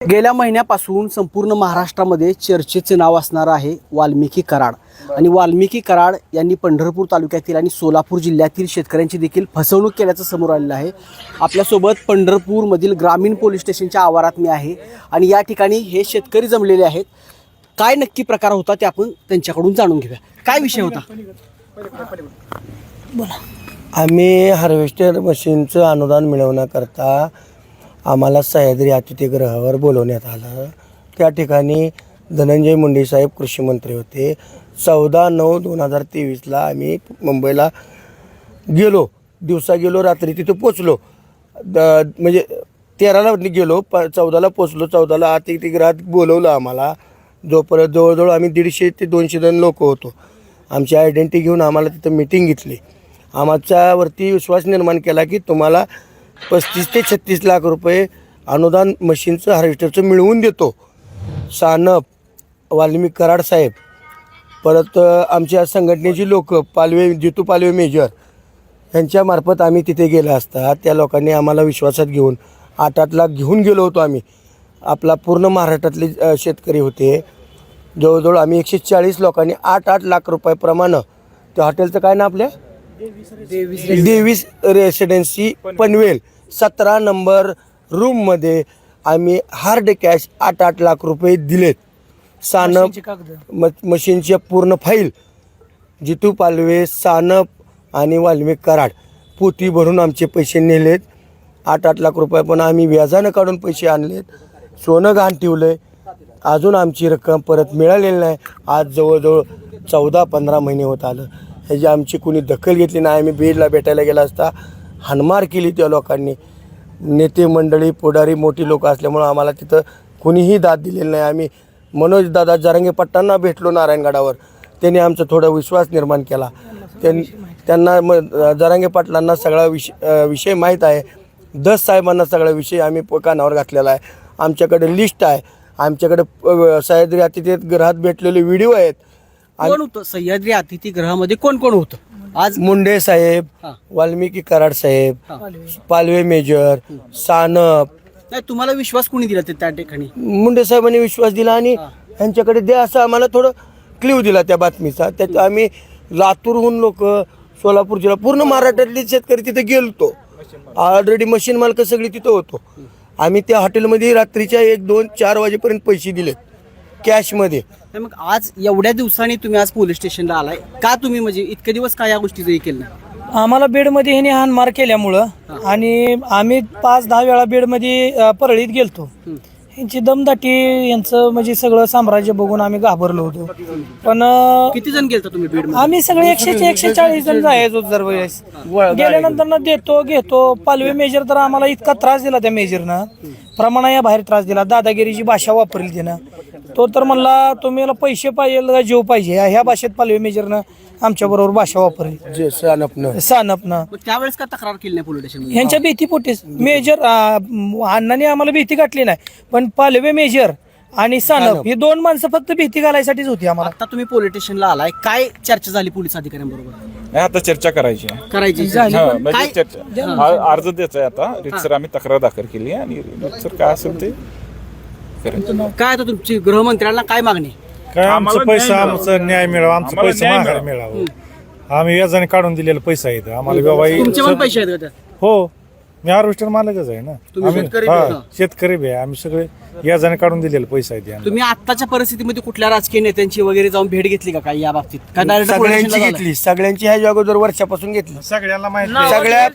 गेल्या महिन्यापासून संपूर्ण महाराष्ट्रामध्ये चर्चेचे नाव असणारं आहे वाल्मिकी कराड. आणि वाल्मिकी कराड यांनी पंढरपूर तालुक्यातील आणि सोलापूर जिल्ह्यातील शेतकऱ्यांची देखील फसवणूक केल्याचं समोर आलेलं आहे. आपल्यासोबत पंढरपूरमधील ग्रामीण पोलीस स्टेशनच्या आवारात मी आहे आणि या ठिकाणी हे शेतकरी जमलेले आहेत. काय नक्की प्रकार होता ते आपण त्यांच्याकडून जाणून घेऊया. काय विषय होता? आम्ही हार्वेस्टर मशीनचं अनुदान मिळवण्याकरता आम्हाला सह्याद्री अतिथीगृहावर बोलवण्यात आलं. त्या ठिकाणी धनंजय मुंडे साहेब कृषी मंत्री होते. चौदा नऊ दोन हजार तेवीसला आम्ही मुंबईला गेलो. दिवसा गेलो रात्री तिथं पोचलो. द म्हणजे तेराला गेलो प चौदाला पोचलो. चौदाला अतिथीगृहात बोलवलं आम्हाला. जोपर्यंत जवळजवळ आम्ही दीडशे ते दोनशे जण लोक होतो. आमची आयडेंटिटी घेऊन आम्हाला तिथं मिटिंग घेतली. आमच्यावरती विश्वास निर्माण केला की तुम्हाला पस्तीस ते छत्तीस लाख रुपये अनुदान मशीनचं हार्वेस्टरचं मिळवून देतो. सानप वाल्मिक कराड साहेब. परत आमच्या संघटनेची लोक पालवे जितू पालवे मेजर. यांच्यामार्फत आम्ही तिथे गेलो असता त्या लोकांनी आम्हाला विश्वासात घेऊन आठ आठ लाख घेऊन गेलो होतो आम्ही. आपला पूर्ण महाराष्ट्रातले शेतकरी होते. जवळजवळ आम्ही एकशे चाळीस लोकांनी आठ आठ लाख रुपयाप्रमाणे त्या हॉटेलचं काय ना आपल्या? देवीस रेसिडेन्सी पनवेल. सतरा नंबर रूममध्ये आम्ही हार्ड कॅश आठ आठ लाख रुपये दिलेत. सानप म मशीनच्या पूर्ण फाईल. जितू पालवे सानप आणि वाल्मिक कराड. पोती भरून आमचे पैसे नेलेत. आठ आठ लाख रुपये पण आम्ही व्याजानं काढून पैसे आणलेत. सोनं गहाण ठेवलं अजून आमची रक्कम परत मिळालेली नाही. आज जवळजवळ चौदा पंधरा महिने होत आलं. ह्याची आमची कुणी दखल घेतली नाही. आम्ही बीडला भेटायला गेला असता हाणमार केली त्या लोकांनी. नेते मंडळी पुढारी मोठी लोक असल्यामुळं आम्हाला तिथं कुणीही दाद दिलेली नाही. आम्ही मनोज दादा जरांगे पट्टांना भेटलो नारायणगडावर. त्यांनी आमचा थोडा विश्वास निर्माण केला. त्यां त्यांना म जरांगे पाटलांना सगळा विषय विषय माहीत आहे. दस साहेबांना सगळा विषय आम्ही प- कानावर घातलेला आहे. आमच्याकडे लिस्ट आहे. आमच्याकडे सह्याद्री अतिथी ग्रहात भेटलेले व्हिडिओ आहेत. कोण होतं? सह्याद्री अतिथी गृहामध्ये कोण कोण होतं? आज मुंडे साहेब हा. वाल्मिकी कराड साहेब. पालवे मेजर सानप. नाही तुम्हाला विश्वास कोणी दिला ते त्या ठिकाणी? मुंडे साहेबांनी विश्वास दिला आणि. यांच्याकडे द्या असं आम्हाला थोडं क्ल्यू दिला त्या बातमीचा. त्यात आम्ही लातूरहून लोक सोलापूर जिल्हा पूर्ण महाराष्ट्रातले शेतकरी तिथे गेलतो. ऑलरेडी मशीन मालक सगळी तिथं होतो. आम्ही त्या हॉटेलमध्ये रात्रीच्या एक दोन चार वाजेपर्यंत पैसे दिलेत. कॅशमध्ये. नाही मग आज एवढ्या दिवसांनी तुम्ही आज पोलीस स्टेशनला आलाय. का तुम्ही म्हणजे इतके दिवस काय या गोष्टीचं हे केलं नाही? आम्हाला बेडमध्ये ह्याने हानमार केल्यामुळं आणि आम्ही पाच दहा वेळा बेडमध्ये अ, परळीत गेलतो. यांची दमदाटी यांचं म्हणजे सगळं साम्राज्य बघून आम्ही घाबरलो होतो. पण अ, किती जण गेलता तुम्ही बीड आम्ही सगळे एकशे एकशे चाळीस जण जायचो दरवेळेस गेल्यानंतर ना देतो घेतो. पालवे मेजर तर आम्हाला इतका त्रास दिला त्या मेजरनं. प्रमाणा या बाहेर त्रास दिला. दादागिरीची भाषा वापरली त्यानं तो तर म्हणला तुम्ही मला पैसे पाहिजे का? जीव पाहिजे. ह्या भाषेत पालवे मेजरनं आमच्या बरोबर भाषा वापरली जे सानपनं सानपनं मग त्यावेळेस का तक्रार केली नाही पोलीस स्टेशन ह्यांच्या भीतीपोटीच मेजर अण्णांनी आम्हाला भीती गाठली नाही. पण पालवे मेजर आणि सानप ही दोन माणसं फक्त भीती घालायसाठीच होती आम्हाला. आता तुम्ही पोलीस स्टेशनला आलाय. काय चर्चा झाली पोलीस अधिकाऱ्यांबरोबर? नाही आता चर्चा करायची आहे. करायची झाली. हा, काय म्हणजे चर्चा हा. अर्ज द्यायचा आहे आता. रितसर आम्ही तक्रार दाखल केली आहे आणि रितसर काय असेल ते करायचं काय आता तुमची गृहमंत्र्यांना काय मागणी? काय आमचं आम्हाला पैसा न्याय आमचा न्याय मिळावा आमचं आम्हाला पैसा न्याय माघार मिळावं. आम्ही व्याजाने काढून दिलेला पैसा आहे इथं. आम्हाला बाबा तुमचे पण पैसे आहेत का त्या? हो. मी हार्वेस्टर मालकच आहे ना. तुम्ही आम्ही शेतकरी हा, बी आहे. शेतकरी बी आहे. आम्ही सगळे व्याजाने काढून दिलेला पैसा आहे ते आम्हाला. तुम्ही आत्ताच्या परिस्थितीमध्ये कुठल्या राजकीय नेत्यांची वगैरे जाऊन भेट घेतली का काही या बाबतीत? का direct police सगळ्यांची झालं? घेतली. सगळ्यांची ह्या अगोदर वर्षापासून घेतली. सगळ्यांना माहिती सगळ्या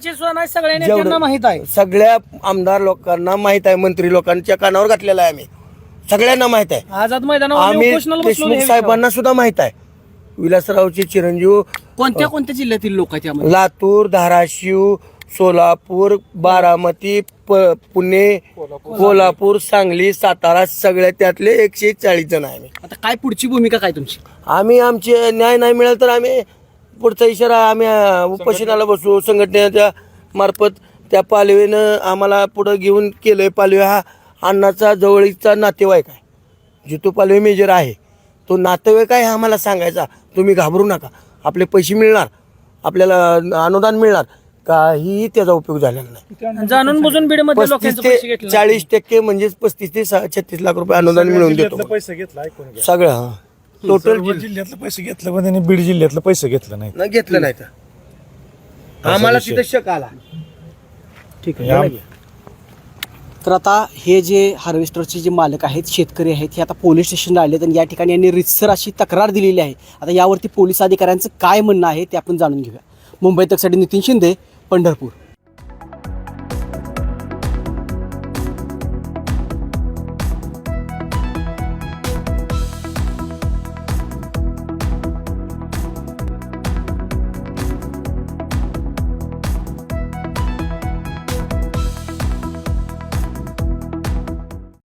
सगळ्यांना जेवढं- माहीत आहे. सगळ्या आमदार लोकांना माहीत आहे. मंत्री लोकांच्या कानावर घातलेला आहे आम्ही. सगळ्यांना माहीत आहे. आझाद आम्ही देशमुख साहेबांना सुद्धा माहीत आहे. विलासरावचे चिरंजीव कोणत्या कोणत्या जिल्ह्यातील लोक आहेत यामध्ये? लातूर धाराशिव सोलापूर बारामती प- पुणे कोल्हापूर सांगली सातारा सगळ्या त्यातले एकशे चाळीस जण आहे आम्ही. आता काय पुढची भूमिका काय तुमची? आम्ही आमचे न्याय नाही मिळाला तर आम्ही पुढचा इशारा आम्ही अ, उपोषणाला बसू. संघटनेच्या मार्फत त्या पालवेनं आम्हाला पुढं घेऊन केलंय पालवे हा अण्णाचा जवळीचा नातेवाईक आहे. जितू पालवे मेजर आहे. तो नातेवाईक आहे हा आम्हाला सांगायचा. तुम्ही घाबरू नका. आपले पैसे मिळणार. आपल्याला अनुदान मिळणार. काही त्याचा उपयोग झालेला नाही. जाणून बुजून बीडमध्ये पस्तीस लोकांचे पैसे ते घेतले. चाळीस टक्के म्हणजेच पस्तीस ते सा- छत्तीस लाख रुपये अनुदान मिळवून देतो. पैसे घेतलं सगळं हा. टोटल जिल्ह्यातलं पैसे घेतलं पण त्यांनी बीड जिल्ह्यातलं पैसे घेतलं नाही. घेतलं नाही तर. आम्हाला तिथं शक आला. ठीक हे आम- तर आता हे जे हार्वेस्टरचे जे मालक आहेत शेतकरी आहेत हे आता पोलीस स्टेशनला आलेत आणि या ठिकाणी यांनी रितसर अशी तक्रार दिलेली आहे. आता यावरती पोलीस अधिकाऱ्यांचं काय म्हणणं आहे ते आपण जाणून घेऊया. मुंबई तकसाठी नितीन शिंदे पंढरपूर.